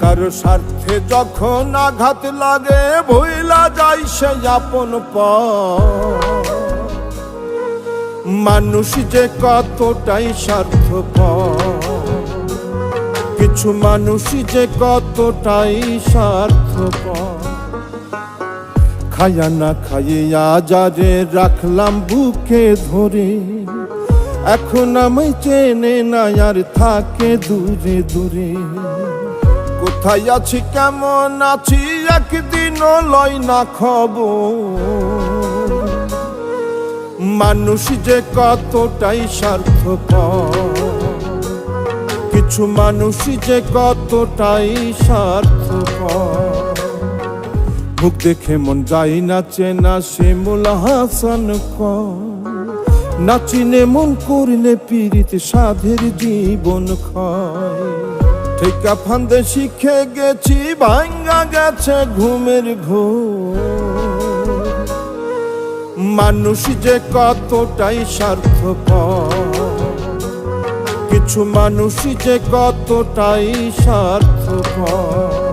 কারও স্বার্থে যখন আঘাত লাগে, ভইলা যায় সে আপন মানুষ যে কতটাই স্বার্থপর, কিছু মানুষ যে কতটাই স্বার্থপর। খায়া না খাইয়া যারে রাখলাম বুকে ধরে, এখন আমি চেনে না আর থাকে দূরে দূরে। কোথায় আছি, কেমন আছি, একদিনও লয় না খবর। মানুষ যে কতটাই স্বার্থপর, কিছু মানুষ যে কতটাই স্বার্থপর। মুখ দেখে মন যাই নাচে না, চেনা সে মুল হাসান নাচিনে মন করলে পীড়িত সাধের জীবন ক্ষয়। ঠিকা ফান্দে শিখে গেছি, ভাঙ্গা গেছে ঘুমের ঘোর। মানুষ যে কতটাই স্বার্থপর, কিছু মানুষ যে কতটাই স্বার্থপর।